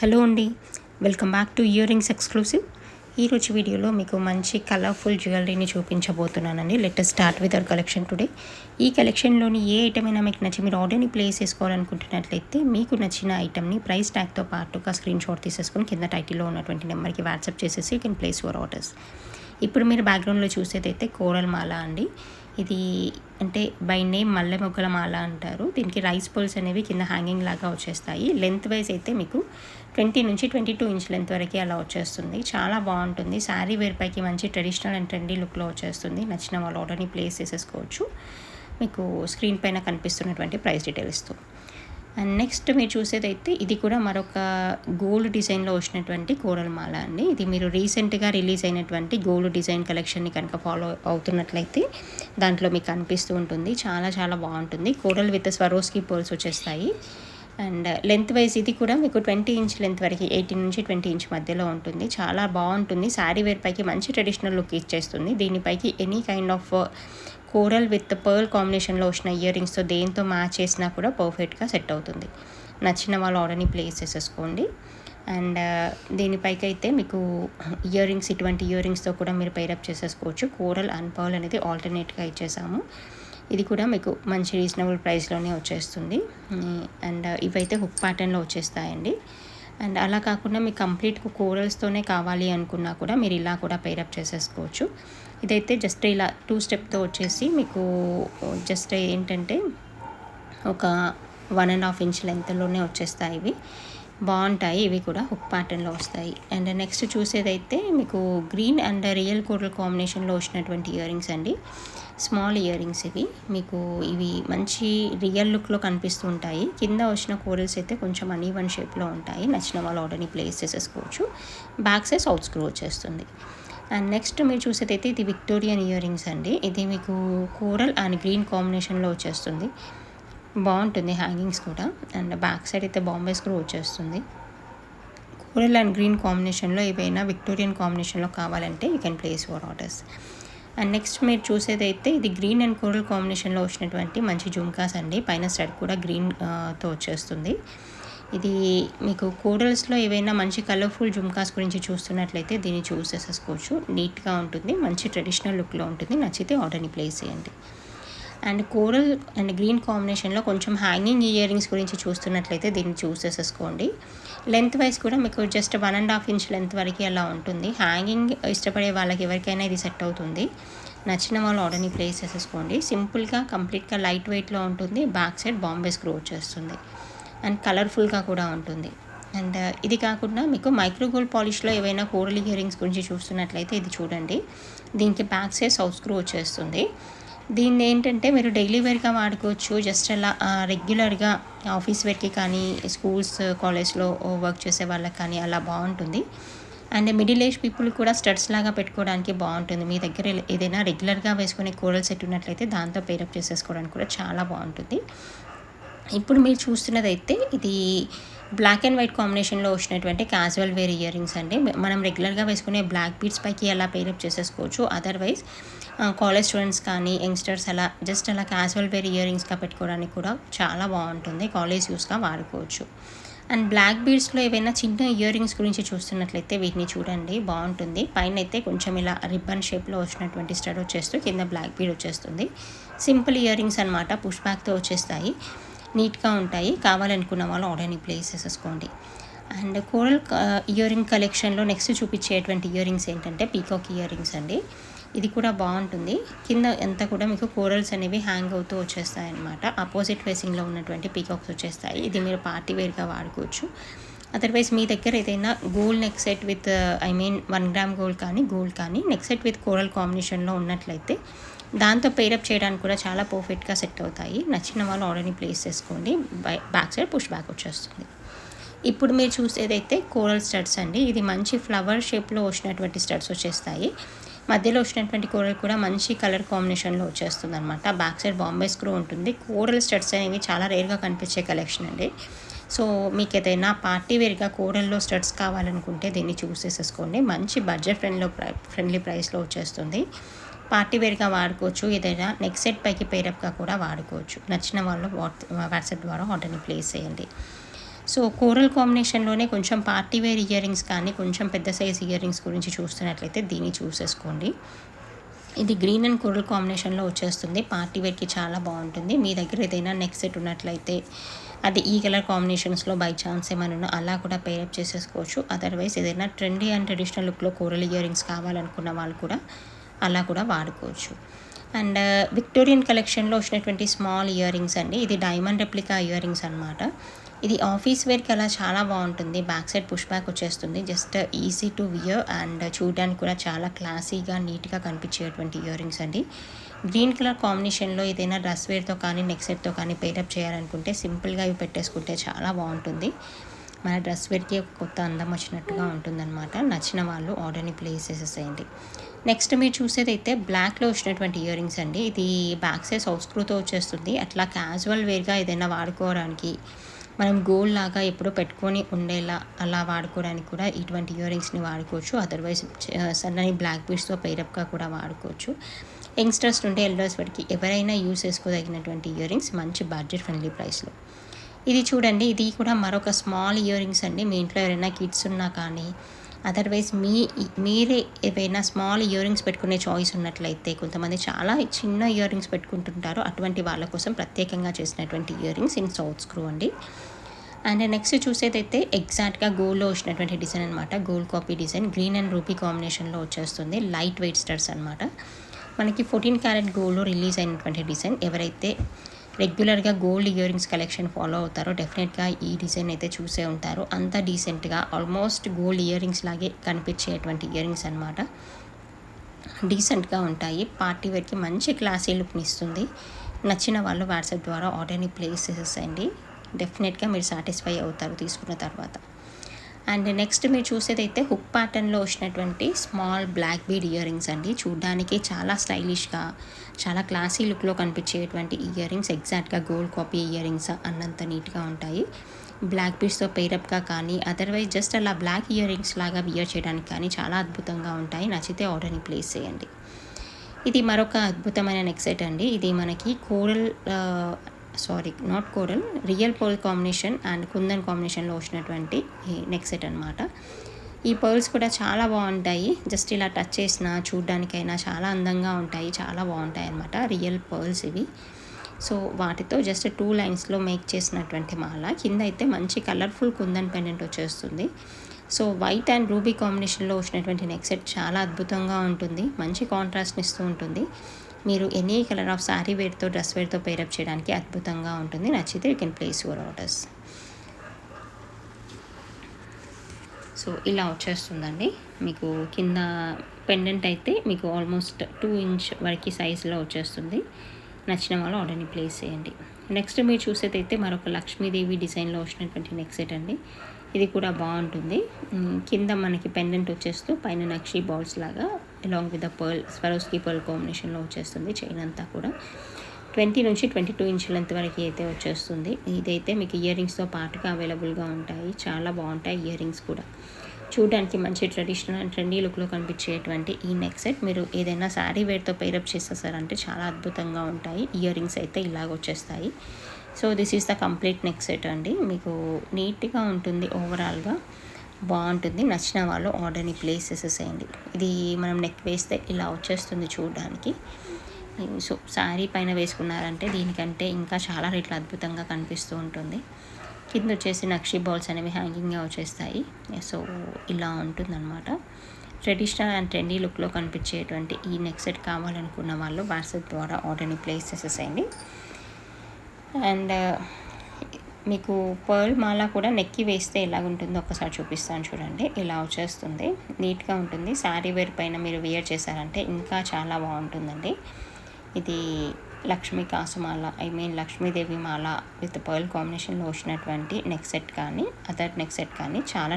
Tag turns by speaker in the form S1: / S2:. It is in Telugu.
S1: హలో అండి. Welcome back to ear rings exclusive ఈరోజు వీడియోలో మీకు మంచి కలర్ఫుల్ జ్యువెలరీని చూపించబోతున్నానండి. Let start with our collection today ఈ కలెక్షన్లోని ఏ ఐటమ్ అయినా మీకు నచ్చి మీరు ఆర్డర్ని ప్లేస్ చేసుకోవాలనుకుంటున్నట్లయితే మీకు నచ్చిన ఐటమ్ని ప్రైస్ ట్యాగ్తో పాటుగా స్క్రీన్ షాట్ తీసేసుకొని కింద టైటిల్లో ఉన్నటువంటి నెంబర్కి వాట్సాప్ చేసేసి you can place your orders ఇప్పుడు మీరు బ్యాక్గ్రౌండ్లో చూసేదైతే కోరల్ మాల అండి. ఇది అంటే బై నేమ్ మల్లె మొగ్గల మాల అంటారు. దీనికి రైస్ పోల్స్ అనేవి కింద హ్యాంగింగ్ లాగా వచ్చేస్తాయి. లెంత్ వైజ్ అయితే మీకు ట్వంటీ నుంచి ట్వంటీ టూ ఇంచ్ లెంత్ వరకు అలా వచ్చేస్తుంది. చాలా బాగుంటుంది. శారీ వేర్ పైకి మంచి ట్రెడిషనల్ అండ్ ట్రెండీ లుక్లో వచ్చేస్తుంది. నచ్చిన వాళ్ళు ఆర్డర్ని ప్లేస్ చేసేసుకోవచ్చు. మీకు స్క్రీన్ పైన కనిపిస్తున్నటువంటి ప్రైస్ డీటెయిల్స్తో అండ్ నెక్స్ట్ మీరు చూసేదైతే ఇది కూడా మరొక గోల్డ్ డిజైన్లో వచ్చినటువంటి కోరల్ మాల అండి. ఇది మీరు రీసెంట్గా రిలీజ్ అయినటువంటి గోల్డ్ డిజైన్ కలెక్షన్ని కనుక ఫాలో అవుతున్నట్లయితే దాంట్లో మీకు అనిపిస్తూ ఉంటుంది. చాలా చాలా బాగుంటుంది. కోరల్ విత్ స్వరోస్కి పోల్స్ వచ్చేస్తాయి. అండ్ లెంత్ వైజ్ ఇది కూడా మీకు ట్వంటీ ఇంచ్ లెంత్ వరకు ఎయిటీన్ నుంచి ట్వంటీ ఇంచ్ మధ్యలో ఉంటుంది. చాలా బాగుంటుంది. శారీ వేర్ పైకి మంచి ట్రెడిషనల్ లుక్ ఇచ్చేస్తుంది. దీనిపైకి any kind of coral with pearl కాంబినేషన్లో వచ్చిన ఇయర్ రింగ్స్తో దేంతో మ్యాచ్ చేసినా కూడా పర్ఫెక్ట్గా సెట్ అవుతుంది. నచ్చిన వాళ్ళు ఆర్డర్ని ప్లేస్ చేసేసుకోండి. అండ్ దీనిపైకి అయితే మీకు ఇయర్ రింగ్స్ ఇటువంటి ఇయర్ రింగ్స్తో కూడా మీరు పైరప్ చేసేసుకోవచ్చు. కోరల్ అండ్ పర్ల్ అనేది ఆల్టర్నేట్గా ఇచ్చేసాము. ఇది కూడా మీకు మంచి రీజనబుల్ ప్రైస్లోనే వచ్చేస్తుంది. అండ్ ఇవైతే హుక్ ప్యాటర్న్లో వచ్చేస్తాయండి. అండ్ అలా కాకుండా మీకు కంప్లీట్ కూరల్స్తోనే కావాలి అనుకున్నా కూడా మీరు ఇలా కూడా పైరప్ చేసేసుకోవచ్చు. ఇదైతే జస్ట్ ఇలా టూ స్టెప్తో వచ్చేసి మీకు జస్ట్ ఏంటంటే ఒక వన్ అండ్ హాఫ్ ఇంచ్ లెంత్లోనే వచ్చేస్తాయి ఇవి. బాగుంటాయి ఇవి కూడా హుక్ ప్యాటర్న్లో వస్తాయి. అండ్ నెక్స్ట్ చూసేదైతే మీకు గ్రీన్ అండ్ రియల్ కోరల్ కాంబినేషన్లో వచ్చినటువంటి ఇయర్ రింగ్స్ అండి. స్మాల్ ఇయర్ రింగ్స్ ఇవి. మీకు ఇవి మంచి రియల్ లుక్లో కనిపిస్తుంటాయి కింద వచ్చిన కోరల్స్ అయితే కొంచెం వన్ షేప్లో ఉంటాయి. నచ్చిన వాళ్ళు ఆర్డర్ని ప్లేస్ చేసేసుకోవచ్చు. బ్యాక్ సైజ్ అవుట్ స్క్రూ వచ్చేస్తుంది. అండ్ నెక్స్ట్ మీరు చూసేదైతే ఇది విక్టోరియన్ ఇయర్ రింగ్స్ అండి. ఇది మీకు కోరల్ అండ్ గ్రీన్ కాంబినేషన్లో వచ్చేస్తుంది. బాగుంటుంది హ్యాంగింగ్స్ కూడా. అండ్ బ్యాక్ సైడ్ అయితే బాంబే స్క్రూ వచ్చేస్తుంది. కోరల్ అండ్ గ్రీన్ కాంబినేషన్లో ఏవైనా విక్టోరియన్ కాంబినేషన్లో కావాలంటే you can place your orders. And next మీరు చూసేదైతే ఇది గ్రీన్ అండ్ కోరల్ కాంబినేషన్లో వచ్చినటువంటి మంచి జుమ్కాస్ అండి. పైన స్టడ్ కూడా గ్రీన్తో uh, వచ్చేస్తుంది. ఇది మీకు కోరల్స్లో ఏవైనా మంచి కలర్ఫుల్ జుమ్కాస్ గురించి చూస్తున్నట్లయితే దీన్ని చూస్ చేసేసుకోవచ్చు నీట్గా ఉంటుంది మంచి ట్రెడిషనల్ లుక్లో ఉంటుంది. నచ్చితే ఆర్డర్ని ప్లేస్ చేయండి. అండ్ కోరల్ అండ్ గ్రీన్ కాంబినేషన్లో కొంచెం హ్యాంగింగ్ ఇయర్ రింగ్స్ గురించి చూస్తున్నట్లయితే దీన్ని చూస్ చేసేసుకోండి. లెంత్ వైజ్ కూడా మీకు just one and half inch length వరకు అలా ఉంటుంది. హ్యాంగింగ్ ఇష్టపడే వాళ్ళకి ఎవరికైనా ఇది సెట్ అవుతుంది. నచ్చిన వాళ్ళు ఆర్డర్ని ప్లేస్ చేసేసుకోండి. సింపుల్గా కంప్లీట్గా లైట్ వెయిట్లో ఉంటుంది. బ్యాక్ సైడ్ బాంబే స్క్రూ వచ్చేస్తుంది అండ్ కలర్ఫుల్గా కూడా ఉంటుంది. అండ్ ఇది కాకుండా మీకు మైక్రోగోల్డ్ పాలిష్లో ఏవైనా కోరల్ ఇయర్ రింగ్స్ గురించి చూస్తున్నట్లయితే ఇది చూడండి. దీనికి బ్యాక్ సైడ్ సౌత్ స్క్రూ వచ్చేస్తుంది. దీన్ని ఏంటంటే మీరు డైలీ వేర్గా వాడుకోవచ్చు. జస్ట్ అలా రెగ్యులర్గా ఆఫీస్ వేర్కి కానీ స్కూల్స్ కాలేజ్లో వర్క్ చేసే వాళ్ళకి కానీ అలా బాగుంటుంది. అండ్ మిడిల్ ఏజ్ పీపుల్ కూడా స్టడ్స్ లాగా పెట్టుకోవడానికి బాగుంటుంది. మీ దగ్గర ఏదైనా రెగ్యులర్గా వేసుకునే కూరల సెట్ ఉన్నట్లయితే దాంతో పేరప్ చేసేసుకోవడానికి కూడా చాలా బాగుంటుంది. ఇప్పుడు మీరు చూస్తున్నదైతే ఇది బ్లాక్ అండ్ వైట్ కాంబినేషన్లో వచ్చినటువంటి క్యాజువల్ వేర్ ఇయర్ రింగ్స్ అండి మనం రెగ్యులర్గా వేసుకునే బ్లాక్ బీడ్స్ పైకి ఎలా పేరప్ చేసేసుకోవచ్చు. అదర్వైజ్ కాలేజ్ స్టూడెంట్స్ కానీ యంగ్స్టర్స్ అలా జస్ట్ అలా క్యాజువల్ వేర్ ఇయర్ రింగ్స్గా పెట్టుకోవడానికి కూడా చాలా బాగుంటుంది. కాలేజ్ యూస్గా వాడుకోవచ్చు. అండ్ బ్లాక్ బీడ్స్లో ఏవైనా చిన్న ఇయర్ రింగ్స్ గురించి చూస్తున్నట్లయితే వీటిని చూడండి. బాగుంటుంది. పైన అయితే కొంచెం ఇలా రిబ్బన్ షేప్లో వచ్చినటువంటి స్టడ్ వచ్చేస్తూ కింద బ్లాక్ బీడ్ వచ్చేస్తుంది. సింపుల్ ఇయర్ రింగ్స్ అనమాట పుష్ బ్యాక్తో వచ్చేస్తాయి. నీట్గా ఉంటాయి. కావాలనుకున్న వాళ్ళు ఆర్డర్ని ప్లేస్ చేసేసుకోండి. అండ్ కోరల్ ఇయర్ రింగ్ కలెక్షన్లో నెక్స్ట్ చూపించేటువంటి ఇయర్ రింగ్స్ ఏంటంటే పీకాక్ ఇయర్ రింగ్స్ అండి. ఇది కూడా బాగుంటుంది. కింద ఎంత కూడా మీకు కోరల్స్ అనేవి హ్యాంగ్ అవుతూ వచ్చేస్తాయి అనమాట అపోజిట్ ఫేసింగ్లో ఉన్నటువంటి పీకాక్స్ వచ్చేస్తాయి. ఇది మీరు పార్టీ వేర్గా వాడుకోవచ్చు. అదర్వైజ్ మీ దగ్గర ఏదైనా gold neck set with I mean one gram gold కానీ గోల్డ్ కానీ నెక్ సెట్ విత్ కోరల్ కాంబినేషన్లో ఉన్నట్లయితే దాంతో పేరప్ చేయడానికి కూడా చాలా పర్ఫెక్ట్గా సెట్ అవుతాయి. నచ్చిన వాళ్ళు ఆర్డర్ని ప్లేస్ చేసుకోండి. బ్యాక్ సైడ్ పుష్ బ్యాక్ వచ్చేస్తుంది. ఇప్పుడు మీరు చూసేదైతే కోరల్ స్టడ్స్ అండి. ఇది మంచి ఫ్లవర్ షేప్లో వచ్చినటువంటి స్టడ్స్ వచ్చేస్తాయి. మధ్యలో వచ్చినటువంటి కోరల్ కూడా మంచి కలర్ కాంబినేషన్లో వచ్చేస్తుంది అనమాట బ్యాక్ సైడ్ బాంబే స్క్రూ ఉంటుంది. కోరల్ స్టడ్స్ అనేవి చాలా రేర్గా కనిపించే కలెక్షన్ అండి. సో మీకు ఏదైనా పార్టీ వేర్గా కోరల్లో స్టడ్స్ కావాలనుకుంటే దీన్ని చూసేసేసుకోండి. మంచి బడ్జెట్ ఫ్రెండ్లో ఫ్రెండ్లీ ప్రైస్లో వచ్చేస్తుంది. పార్టీ వేర్గా వాడుకోవచ్చు. ఏదైనా నెక్స్ట్ సెట్ పైకి పేరప్గా కూడా వాడుకోవచ్చు. నచ్చిన వాళ్ళు వాట్సాప్ ద్వారా ఆర్డర్ని ప్లేస్ చేయండి. సో కోరల్ కాంబినేషన్లోనే కొంచెం పార్టీ వేర్ ఇయర్ రింగ్స్ కానీ కొంచెం పెద్ద సైజ్ ఇయర్ రింగ్స్ గురించి చూస్తున్నట్లయితే దీన్ని చూసేసుకోండి ఇది గ్రీన్ అండ్ కోరల్ కాంబినేషన్లో వచ్చేస్తుంది. పార్టీ వేర్కి చాలా బాగుంటుంది. మీ దగ్గర ఏదైనా నెక్ సెట్ ఉన్నట్లయితే అది ఈ కలర్ కాంబినేషన్స్లో బై ఛాన్స్ ఏమైనా అలా కూడా పేరప్ చేసేసుకోవచ్చు. అదర్వైజ్ ఏదైనా ట్రెండీ అండ్ ట్రెడిషనల్ లుక్లో కోరల్ ఇయర్ రింగ్స్ కావాలనుకున్న వాళ్ళు కూడా అలా కూడా వాడుకోవచ్చు. అండ్ విక్టోరియన్ కలెక్షన్లో వచ్చినటువంటి స్మాల్ ఇయర్ రింగ్స్ అండి ఇది డైమండ్ రెప్లికా ఇయర్ రింగ్స్ అనమాట ఇది ఆఫీస్ వేర్కి అలా చాలా బాగుంటుంది బ్యాక్ సైడ్ పుష్ బ్యాక్ వచ్చేస్తుంది just easy to wear and చూడడానికి కూడా చాలా క్లాసీగా నీట్గా కనిపించేటువంటి ఇయర్ రింగ్స్ అండి. గ్రీన్ కలర్ కాంబినేషన్లో ఏదైనా డ్రెస్ వేర్తో కానీ నెక్ సెట్తో కానీ పేరప్ చేయాలనుకుంటే సింపుల్గా ఇవి పెట్టేసుకుంటే చాలా బాగుంటుంది. మన డ్రెస్ వేర్కి ఒక కొత్త అందం వచ్చినట్టుగా ఉంటుందన్నమాట. నచ్చిన వాళ్ళు ఆర్డర్ని ప్లేస్ చేసేసేయండి. నెక్స్ట్ మీరు చూసేది అయితే బ్లాక్లో వచ్చినటువంటి ఇయర్ రింగ్స్ అండి. ఇది బ్యాక్ సైడ్ సంస్కృతో వచ్చేస్తుంది. అట్లా క్యాజువల్ వేర్గా ఏదైనా వాడుకోవడానికి మనం గోల్డ్ లాగా ఎప్పుడో పెట్టుకొని ఉండేలా అలా వాడుకోవడానికి కూడా ఇటువంటి ఇయర్ రింగ్స్ని వాడుకోవచ్చు. అదర్వైజ్ సన్నని బ్లాక్ బీడ్స్తో పేరప్గా కూడా వాడుకోవచ్చు. యంగ్స్టర్స్ నుండి ఎల్డర్స్ వరకు ఎవరైనా యూస్ చేసుకోదగినటువంటి ఇయర్ రింగ్స్ మంచి బడ్జెట్ ఫ్రెండ్లీ ప్రైస్లో ఇది చూడండి ఇది కూడా మరొక స్మాల్ ఇయర్ రింగ్స్ అండి. మీ ఇంట్లో ఎవరైనా కిడ్స్ ఉన్నా కానీ అదర్వైజ్ మీ మీరే ఏవైనా స్మాల్ ఇయర్ రింగ్స్ పెట్టుకునే చాయిస్ ఉన్నట్లయితే కొంతమంది చాలా చిన్న ఇయర్ రింగ్స్ పెట్టుకుంటుంటారు. అటువంటి వాళ్ళ కోసం ప్రత్యేకంగా చేసినటువంటి ear rings in south screw అండి. అండ్ నెక్స్ట్ చూసేదైతే ఎగ్జాక్ట్గా గోల్డ్లో వచ్చినటువంటి డిజైన్ అనమాట gold copy design green and ruby కాంబినేషన్లో వచ్చేస్తుంది. లైట్ వెయిట్ స్టర్స్ అనమాట మనకి ఫోర్టీన్ క్యారెట్ గోల్డ్లో రిలీజ్ అయినటువంటి డిజైన్ ఎవరైతే రెగ్యులర్గా gold ear rings collection follow అవుతారో డెఫినెట్గా ఈ డిజైన్ అయితే చూసే ఉంటారు అంత డీసెంట్గా ఆల్మోస్ట్ గోల్డ్ ఇయర్ రింగ్స్ లాగే కనిపించేటువంటి ఇయర్ రింగ్స్ అనమాట డీసెంట్గా ఉంటాయి. పార్టీ వేర్కి మంచి క్లాసీ లుక్ని ఇస్తుంది. నచ్చిన వాళ్ళు వాట్సాప్ ద్వారా ఆర్డర్ని ప్లేస్ చేసేసండి డెఫినెట్గా మీరు సాటిస్ఫై అవుతారు తీసుకున్న తర్వాత. అండ్ నెక్స్ట్ మీరు చూసేదైతే హుక్ ప్యాటర్న్లో వచ్చినటువంటి small black bead ear rings అండి. చూడ్డానికి చాలా స్టైలిష్గా చాలా క్లాసీ లుక్లో కనిపించేటువంటి ఇయర్ రింగ్స్ ఎగ్జాక్ట్గా గోల్డ్ కాపీ ఇయర్ రింగ్స్ అన్నంత నీట్గా ఉంటాయి. బ్లాక్ బీడ్స్తో పేరప్గా కానీ అదర్వైజ్ జస్ట్ అలా బ్లాక్ ఇయర్ రింగ్స్ లాగా వియర్ చేయడానికి కానీ చాలా అద్భుతంగా ఉంటాయి. నచ్చితే ఆర్డర్ని ప్లేస్ చేయండి. ఇది మరొక అద్భుతమైన నెక్ సెట్ అండి. ఇది మనకి coral sorry not coral real pearl combination and kundan కాంబినేషన్లో వచ్చినటువంటి ఈ నెక్ సెట్ అనమాట ఈ పర్ల్స్ కూడా చాలా బాగుంటాయి. జస్ట్ ఇలా టచ్ చేసిన చూడ్డానికైనా చాలా అందంగా ఉంటాయి. చాలా బాగుంటాయి అనమాట రియల్ పర్ల్స్ ఇవి. సో వాటితో జస్ట్ టూ లైన్స్లో మేక్ చేసినటువంటి మాల. కింద అయితే మంచి కలర్ఫుల్ కుందన్ పెండెంట్ వచ్చేస్తుంది. సో వైట్ అండ్ రూబీ కాంబినేషన్లో వచ్చినటువంటి నెక్ సెట్ చాలా అద్భుతంగా ఉంటుంది. మంచి కాంట్రాస్ట్ని ఇస్తూ ఉంటుంది. మీరు ఎనీ కలర్ ఆఫ్ శారీ వేర్తో డ్రెస్ వేర్తో పేరప్ చేయడానికి అద్భుతంగా ఉంటుంది. నచ్చితే you can place your orders so ఇలా వచ్చేస్తుందండి. మీకు కింద పెండెంట్ అయితే మీకు ఆల్మోస్ట్ టూ ఇంచ్ వరకు సైజులో వచ్చేస్తుంది. నచ్చిన వాళ్ళు ఆర్డర్ని ప్లేస్ చేయండి. నెక్స్ట్ మీరు చూసేదైతే మరొక లక్ష్మీదేవి డిజైన్లో వచ్చినటువంటి నెక్ సెట్ అండి. ఇది కూడా బాగుంటుంది. కింద మనకి పెండెంట్ వచ్చేస్తూ పైన నక్షి బాల్స్ లాగా along with the pearl Swarovski pearl కాంబినేషన్లో వచ్చేస్తుంది చైన్ అంతా కూడా. ట్వంటీ నుంచి ట్వంటీ టూ ఇంచ్ లెంత్ వరకు అయితే వచ్చేస్తుంది. ఇదైతే మీకు ఇయర్ రింగ్స్తో పాటుగా అవైలబుల్గా ఉంటాయి. చాలా బాగుంటాయి ఇయర్ రింగ్స్ కూడా. చూడడానికి మంచి ట్రెడిషనల్ అండ్ ట్రెండీ లుక్లో కనిపించేటువంటి ఈ నెక్ సెట్ మీరు ఏదైనా శారీ వేర్తో పేరప్ చేసేసారంటే చాలా అద్భుతంగా ఉంటాయి. ఇయర్ రింగ్స్ అయితే ఇలాగ వచ్చేస్తాయి. So this is the complete neck set అండి. మీకు నీట్గా ఉంటుంది ఓవరాల్గా బాగుంటుంది. నచ్చిన వాళ్ళు ఆర్డర్ని ప్లేస్ చేసేసేయండి. ఇది మనం నెక్ వేస్తే ఇలా వచ్చేస్తుంది చూడడానికి. సో శారీ పైన వేసుకున్నారంటే దీనికంటే ఇంకా చాలా రేట్లు అద్భుతంగా కనిపిస్తూ ఉంటుంది. కింద వచ్చేసి నక్షి బాల్స్ అనేవి హ్యాంగింగ్గా వచ్చేస్తాయి. సో ఇలా ఉంటుందన్నమాట. ట్రెడిషనల్ అండ్ ట్రెండీ లుక్లో కనిపించేటువంటి ఈ నెక్ సెట్ కావాలనుకున్న వాళ్ళు వాట్సాప్ ద్వారా ఆర్డర్ని ప్లేస్ చేసేసేయండి. అండ్ మీకు పర్ల్ మాల కూడా నెక్కి వేస్తే ఎలా ఉంటుందో ఒకసారి చూపిస్తాను చూడండి. ఇలా వచ్చేస్తుంది. నీట్గా ఉంటుంది. శారీ వేర్ పైన మీరు వేర్ చేశారంటే ఇంకా చాలా బాగుంటుందండి. ఇది లక్ష్మీ కాసుమాల ఐ మీన్ లక్ష్మీదేవి మాల విత్ పర్ల్ కాంబినేషన్లో వచ్చినటువంటి నెక్ సెట్ కానీ అదర్ నెక్ సెట్ కానీ చాలా